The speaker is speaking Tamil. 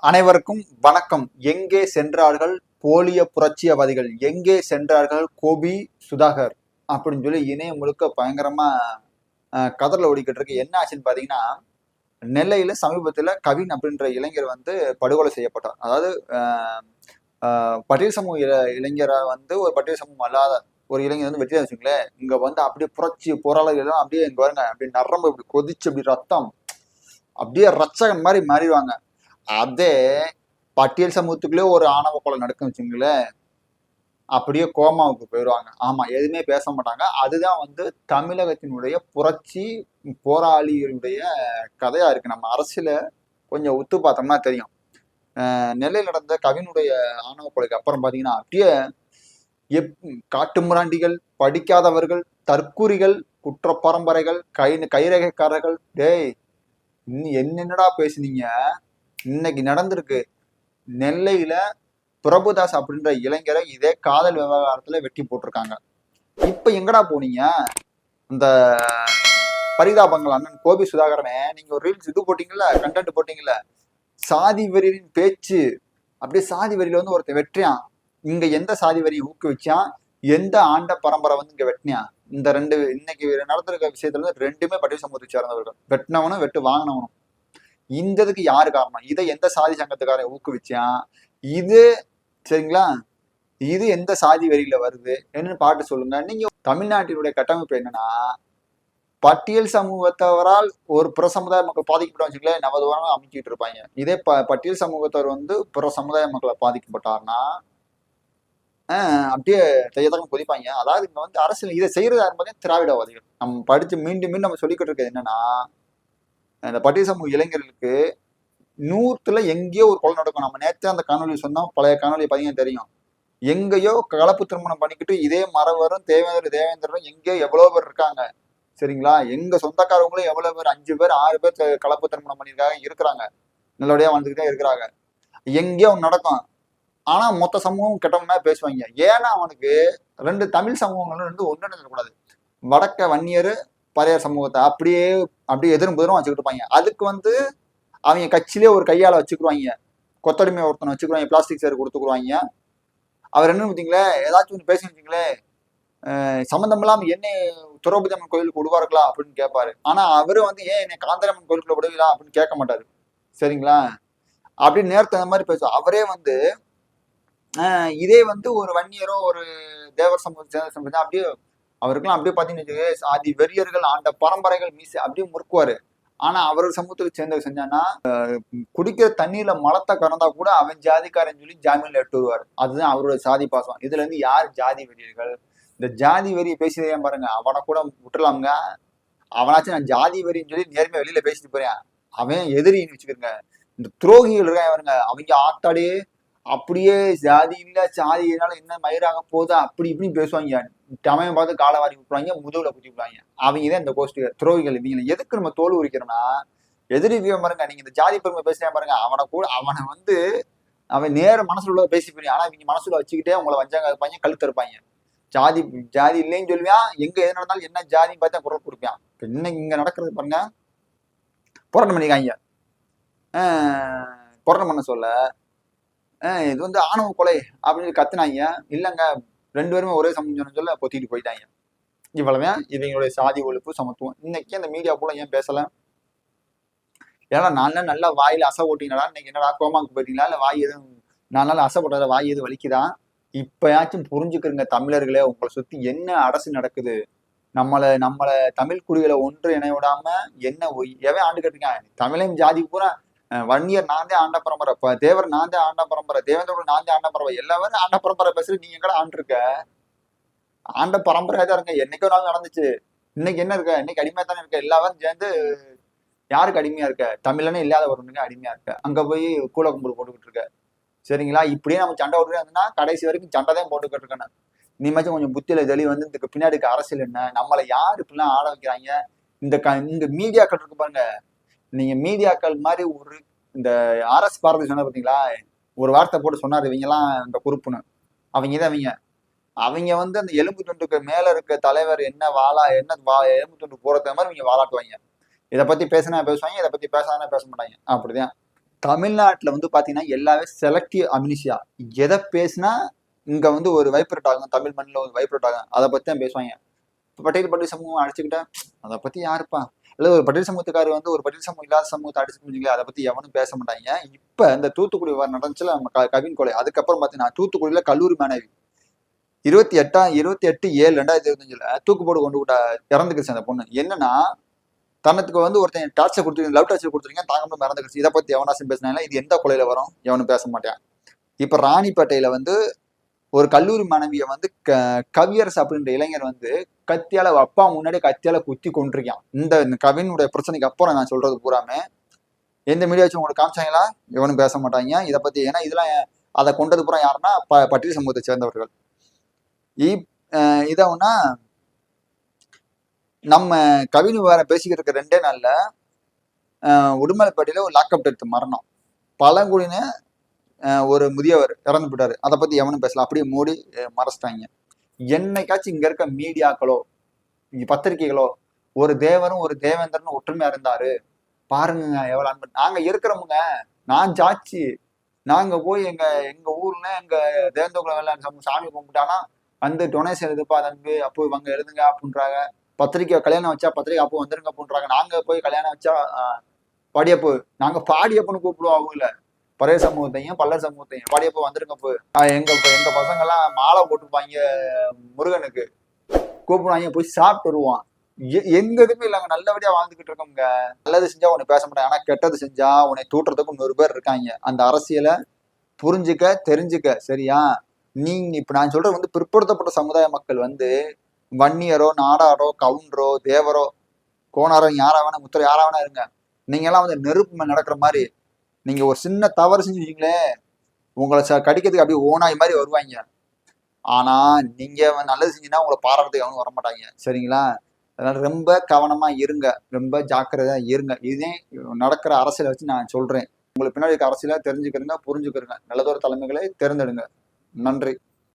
அனைவருக்கும் வணக்கம். எங்கே சென்றார்கள்? போலிய புரட்சியவாதிகள் எங்கே சென்றார்கள்? கோபி சுதாகர் அப்படின்னு சொல்லி இணையம் முழுக்க பயங்கரமா கதறில் ஓடிக்கிட்டு இருக்கு. என்ன ஆச்சுன்னு பாத்தீங்கன்னா நெல்லையில சமீபத்துல கவின் அப்படின்ற இளைஞர் வந்து படுகொலை செய்யப்பட்டார். அதாவது பட்டியல் சமூக இள- இளைஞரா வந்து ஒரு பட்டியல் சமூகம் அல்லாத ஒரு இளைஞர் வந்து வெற்றி வச்சுங்களேன் இங்க வந்து அப்படியே புரட்சி போராளிகள் அப்படியே இங்க வருங்க அப்படி நரம்பு இப்படி கொதிச்சு அப்படி ரத்தம் அப்படியே ரச்சகன் மாதிரி மாறிடுவாங்க. அதே பட்டியல் சமூகத்துக்குள்ளே ஒரு ஆணவ கொலை நடக்கும் வச்சுங்களேன் அப்படியே கோமாவுக்கு போயிடுவாங்க. ஆமா எதுவுமே பேச மாட்டாங்க. அதுதான் வந்து தமிழகத்தினுடைய புரட்சி போராளிகளுடைய கதையா இருக்கு. நம்ம அரசியல கொஞ்சம் ஒத்து பார்த்தோம்னா தெரியும். நெல்லையில் நடந்த கவினுடைய ஆணவ கொலைக்கு அப்புறம் பார்த்தீங்கன்னா அப்படியே எப் காட்டுமிராண்டிகள் படிக்காதவர்கள் தற்கூறிகள் குற்ற பரம்பரைகள் கை கைரேகைக்காரர்கள் டேய் இன்னும் என்னென்னடா பேசுனீங்க? இன்னைக்கு நடந்திருக்கு. நெல்லையில பிரபுதாஸ் அப்படின்ற இளைஞரை இதே காதல் விவகாரத்துல வெட்டி போட்டிருக்காங்க. இப்ப எங்கடா போனீங்க? இந்த பரிதாபங்கள் அண்ணன் கோபி சுதாகரனே நீங்க ஒரு ரீல்ஸ் இது போட்டீங்கல்ல கண்டென்ட் போட்டீங்கல்ல சாதி வரியின் பேச்சு. அப்படியே சாதி வரியில வந்து ஒருத்தன் வெற்றியான் இங்க எந்த சாதி வரியை ஊக்குவிச்சான்? எந்த ஆண்ட பரம்பரை வந்து இங்க வெட்டினியான் இந்த ரெண்டு இன்னைக்கு நடந்திருக்க விஷயத்துல வந்து ரெண்டுமே பட்டியல் சமூகத்தை சேர்ந்தவர்கள். வெட்டினவனும் வெட்டு வாங்கினவனும். இந்த இதுக்கு யாரு காரணம்? இதை எந்த சாதி சங்கத்துக்காரன் ஊக்குவிச்சான்? இது சரிங்களா? இது எந்த சாதி வரியில வருது? என்னன்னு பாட்டு சொல்லுங்க. நீங்க தமிழ்நாட்டினுடைய கட்டமைப்பு என்னன்னா பட்டியல் சமூகத்தவரால் ஒரு புற சமுதாய மக்கள் பாதிக்கப்பட்டோம் வச்சுக்கல நவதுவாரம் அமைச்சிட்டு இருப்பாங்க. இதே ப பட்டியல் சமூகத்தவர் வந்து புற சமுதாய மக்களை பாதிக்கப்பட்டார்னா ஆஹ் அப்படியே தையத்தகம் கொதிப்பாங்க. அதாவது இங்க வந்து அரசியல் இதை செய்யறது யாரும் பார்த்தீங்கன்னா திராவிடவாதிகள். நம்ம படிச்சு மீண்டும் மீண்டும் நம்ம சொல்லிக்கிட்டு இருக்கிறது என்னன்னா இந்த பட்டி சமூக இளைஞர்களுக்கு நூற்றுல எங்கேயோ ஒரு கொலை நடக்கும். நம்ம நேற்று அந்த காணொலி சொன்னோம். பழைய காணொலி பையன் தெரியும். எங்கேயோ கலப்பு திருமணம் பண்ணிக்கிட்டு இதே மரவரும் தேவேந்திர தேவேந்திரரும் எங்கேயோ எவ்வளோ பேர் இருக்காங்க. சரிங்களா? எங்க சொந்தக்காரவங்களும் எவ்வளவு பேர்? அஞ்சு பேர் ஆறு பேர் கலப்பு திருமணம் பண்ணியிருக்காங்க இருக்கிறாங்க. நல்லபடியா வந்துக்கிட்டே இருக்கிறாங்க. எங்கேயோ ஒன்று நடக்கும். ஆனா மொத்த சமூகம் கெட்டவங்க பேசுவாங்க. ஏன்னா அவனுக்கு ரெண்டு தமிழ் சமூகங்களும் ரெண்டு ஒன்றிணைஞ்சிடக்கூடாது வடக்க வன்னியர் பறையர் சமூகத்தை அப்படியே அப்படியே எதிரும் புதிரும் வச்சுக்கிட்டு இருப்பாங்க. அதுக்கு வந்து அவங்க கட்சியிலே ஒரு கையால வச்சுக்குவாங்க கொத்தடிமை ஒருத்தனை வச்சுக்குவாங்க பிளாஸ்டிக் சேர் கொடுத்துக்குருவாங்க. அவர் என்ன பார்த்தீங்களே ஏதாச்சும் ஒன்று பேசி வச்சிங்களே சம்மந்தம் இல்லாமல் என்ன துரோபதி அம்மன் கோயிலுக்கு விடுவார்களா அப்படின்னு கேட்பாரு. ஆனா அவரு வந்து ஏன் என்னை காந்தரம்மன் கோயிலுக்குள்ள விடுவீங்களா அப்படின்னு கேட்க மாட்டாரு. சரிங்களா? அப்படின்னு நேரத்து அந்த மாதிரி பேசுவோம் அவரே வந்து இதே வந்து ஒரு வன்னியரோ ஒரு தேவர் சமூகத்தை சேர்ந்த சமூகம் அப்படியே அவருக்கெல்லாம் அப்படியே பார்த்தீங்கன்னு வச்சுக்கோங்க, ஆதி வெறியர்கள் ஆண்ட பரம்பரைகள் மீசை அப்படியே முறுக்குவாரு. ஆனா அவர் சமூகத்துக்கு சேர்ந்தவர் செஞ்சான்னா குடிக்கிற தண்ணீர்ல மலத்தை கறந்தா கூட அவன் ஜாதிக்காரன் சொல்லி ஜாமீன்ல எட்டு வருவார். அதுதான் அவரோட சாதி பாசம். இதுல இருந்து யார் ஜாதி வெறியர்கள்? இந்த ஜாதி வெறியை பேசியதே பாருங்க அவனை கூட விட்டுலாமுங்க அவனாச்சும் நான் ஜாதி வெறின்னு சொல்லி நேர்மையா வெளியில பேசிட்டு போறேன். அவன் எதிரின்னு வச்சுக்கிறேங்க இந்த துரோகிகள் இருக்காங்க பாருங்க அவங்க ஆத்தாடியே அப்படியே ஜாதி இல்லை சாதி இதனால என்ன மயிராக போகுது அப்படி இப்படி பேசுவாங்க. டமையம் பார்த்து காலை வாரி விட்டுவாங்க முதுகுல குத்தி விடுவாங்க அவங்க தான் இந்த கோஷ்டி துரோகிகள் இவங்களை எதுக்கு நம்ம தோல் உரிக்கிறோம்னா எதிரி பாருங்க நீங்க இந்த ஜாதி பெருமை பேசுறேன் பாருங்க அவனை கூட அவனை வந்து அவன் நேர மனசுல உள்ள பேசி போய் ஆனா இவங்க மனசுல வச்சுக்கிட்டே உங்களை வஞ்சாங்க இருப்பாங்க கழுத்து இருப்பாங்க ஜாதி ஜாதி இல்லைன்னு சொல்லுவான் எங்க எது நடந்தாலும் என்ன ஜாதின்னு பார்த்தா குரல் கொடுப்பான் என்ன இன்னைக்கு இங்க நடக்கிறது பாருங்க. போராட்டம் பண்ணிக்காங்க போராட்டம் பண்ண சொல்ல. இது வந்து ஆணவ கொலை அப்படின்னு சொல்லி கத்துனாங்க. இல்லைங்க ரெண்டு பேருமே ஒரே சமயம் சொல்ல கொத்திட்டு போயிட்டாங்க. இவ்வளவுதான் இவங்களுடைய சாதி ஒழிப்பு சமத்துவம். இன்னைக்கு அந்த மீடியா கூட ஏன் பேசல? ஏன்னா நான் நல்லா வாயில அசை ஓட்டிங்களா இன்னைக்கு என்னடா கோமாக்கு போயிட்டீங்களா? இல்லை வாய் எதுவும் நாலு நாள் அசைப்படாத வாய் எதுவும் வலிக்குதா? இப்பயாச்சும் புரிஞ்சுக்கிறங்க தமிழர்களே உங்களை சுத்தி என்ன அரசு நடக்குது? நம்மளை நம்மளை தமிழ் குடிகளை ஒன்று இணை விடாம என்ன ஒய்- எவன் ஆண்டு கட்டுங்க தமிழையும் ஜாதி பூரா வன்னியர் நான் தான் ஆண்ட பரம்பரை. இப்போ தேவர் நான் தான் ஆண்ட பரம்பரை தேவேந்திரோட நான் தான் ஆண்ட பரம்பரை. எல்லாரும் ஆண்ட பரம்பரை பேசுறது நீங்க எங்கடா ஆண்டிருக்க? ஆண்ட பரம்பரையா தான் இருங்க என்னைக்கோ நாள் நடந்துச்சு? இன்னைக்கு என்ன இருக்க? இன்னைக்கு அடிமையா தானே இருக்க? எல்லாரும் சேர்ந்து யாருக்கு அடிமையா இருக்க? தமிழனே இல்லாத ஒருவனுக்கு அடிமையா இருக்க. அங்க போய் கூல கும்பல் போட்டுக்கிட்டு இருக்க. சரிங்களா? இப்படியே நம்ம சண்டை விட்டுட்டே கடைசி வரைக்கும் சண்டை தான் போட்டுக்கிட்டு இருக்கேன் நீமாச்சும் கொஞ்சம் புத்தியில தெளி வந்து இதுக்கு பின்னாடி அரசியல் என்ன? நம்மளை யார் இப்படிலாம் ஆட வைக்கிறாங்க? இந்த க இந்த மீடியாக்கள் இருக்கு பாருங்க. நீங்க மீடியாக்கள் மாதிரி ஒரு இந்த ஆர்எஸ் பாரதி சொன்ன பார்த்தீங்களா ஒரு வார்த்தை போட்டு சொன்னார் இவங்கெல்லாம் இந்த குறுப்புன்னு. அவங்க தான் அவங்க அவங்க வந்து அந்த எலும்பு துண்டுக்கு மேல இருக்க தலைவர் என்ன வாழா என்ன வா எலும்பு துண்டு போறது மாதிரி இவங்க வாழாட்டுவாங்க இதை பத்தி பேசினா பேசுவாங்க இதை பத்தி பேசாதானே பேச மாட்டாங்க. அப்படிதான். தமிழ்நாட்டில் வந்து பாத்தீங்கன்னா எல்லாமே செலக்டிவ் அமினிஷியா எதை பேசினா இங்க வந்து ஒரு வைப்ரேட் ஆகும் தமிழ் மண்ணில் ஒரு வைப்ரேட் ஆகும். அதை பத்தி தான் பேசுவாங்க. இப்ப பட்டேல் சமூகம் அழைச்சிக்கிட்டேன் அதை பத்தி யாருப்பா? அல்லது ஒரு பட்டியல் சமூகத்துக்காரர் வந்து ஒரு பட்டியல் சமூகம் இல்லாத சமூகத்தை அடிச்சு முடிஞ்சுங்களா அதை பத்தி எவனும் பேச மாட்டாங்க. இப்ப இந்த தூத்துக்குடி விவகாரம் நடந்துச்சுல நம்ம க- கவின் கொலை அதுக்கப்புறம் பாத்தீங்கன்னா தூத்துக்குடியில கல்லூரி மாணவி இருபத்தி எட்டாம் இருபத்தி எட்டு ஏழு ரெண்டாயிரத்தி இருபத்தஞ்சுல தூக்கு போட்டு கொண்டு விட்டா இறந்துக்கிச்சு அந்த பொண்ணு. என்னன்னா தனத்துக்கு வந்து ஒருத்தன் டார்ச்சர் கொடுத்துருக்கீங்க லவ் டார்ச்சர் கொடுத்துருங்க தாங்க இறந்துக்கிச்சு இதை பத்தி எவனாசம் பேசினாங்க இது எந்த கொலையில வரும்? எவனும் பேச மாட்டேன். இப்ப ராணிப்பேட்டையில வந்து ஒரு கல்லூரி மாணவியை வந்து க கவியரசு அப்படின்ற இளைஞர் வந்து கத்தியால அப்பா முன்னாடி கத்தியால குத்தி கொண்டிருக்கான் இந்த இந்த கவினுடைய பிரச்சனைக்கு அப்புறம் நான் சொல்றது பூராமே. எந்த மீடியா வச்சு உங்களுக்கு காமிச்சாங்களா? எவனும் பேச மாட்டாங்க. இதை பத்தி ஏன்னா இதெல்லாம் அதை கொண்டது பூரா யாருன்னா ப பட்டியல் சமூகத்தை சேர்ந்தவர்கள். இப் இதை நம்ம கவினு வேற பேசிக்கிட்டு இருக்க ரெண்டே நாள்ல உடுமலைப்பட்டியில ஒரு லாக்அப் எடுத்து மரணம். பழங்குடியின ஒரு முதியவர் இறந்து போட்டார் அதை பத்தி எவனும் பேசல. அப்படியே மூடி மறைச்சிட்டாங்க. என்னைக்காச்சும் இங்க இருக்க மீடியாக்களோ பத்திரிகைகளோ ஒரு தேவரும் ஒரு தேவேந்திரனும் ஒற்றுமையா இருந்தாரு. பாருங்க எவ்வளவு அன்பு. நாங்க இருக்கிறவங்க நான் ஜாச்சி நாங்க போய் எங்க எங்க ஊர்ல எங்க தேவேந்திரகுல எல்லாம் சாமி கும்பிட்டானா வந்து டொனேஷன் எழுதுப்பா தம்பி அப்போ இவங்க எழுதுங்க அப்படின்றாங்க. பத்திரிக்கை கல்யாணம் வச்சா பத்திரிக்கை அப்போ வந்துருங்க அப்படின்றாங்க. நாங்க போய் கல்யாணம் வச்சா பாடியப்போ நாங்க பாடியப்பன்னு கூப்பிடுவோம் அவங்கள. பழைய சமூகத்தையும் பல்லர் சமூகத்தையும். பாடியப்போ வந்துருங்க போ. எங்க எங்க பசங்க எல்லாம் மாலை போட்டுப்பாங்க முருகனுக்கு. கூப்பிடுவாங்க போய் சாப்பிட்டு வருவான் எ- எங்க எதுவுமே இல்லைங்க நல்லபடியா வாழ்ந்துகிட்டு இருக்கோங்க நல்லது செஞ்சா உன்னை பேச மாட்டாங்க. ஆனா கெட்டது செஞ்சா உன்னை தூட்டுறதுக்கும் நூறு பேர் இருக்காங்க. அந்த அரசியலை புரிஞ்சுக்க தெரிஞ்சுக்க சரியா? நீங்க இப்ப நான் சொல்றது வந்து பிற்படுத்தப்பட்ட சமுதாய மக்கள் வந்து வன்னியரோ நாடாரோ கவுண்டரோ தேவரோ கோணாரோ யாரா வேணா முத்திர யாரா வேணா இருங்க. நீங்க எல்லாம் வந்து நெருப்பு நடக்கிற மாதிரி நீங்க ஒரு சின்ன தவறு செஞ்சீங்களே உங்களை கடிக்கிறதுக்கு அப்படியே ஓனாய் மாதிரி வருவாங்க. ஆனா நீங்க நல்லது செஞ்சீங்கன்னா உங்களை பாராட்டுறதுக்கு அவனும் வர மாட்டாங்க சரிங்களா? அதனால ரொம்ப கவனமா இருங்க. ரொம்ப ஜாக்கிரதையா இருங்க. இதே நடக்கிற அரசியலை வச்சு நான் சொல்றேன். உங்களுக்கு பின்னாடி இருக்க அரசியலை தெரிஞ்சுக்கிறங்க புரிஞ்சுக்கிறங்க நல்லதொரு தலைமைகளை தேர்ந்தெடுங்க. நன்றி.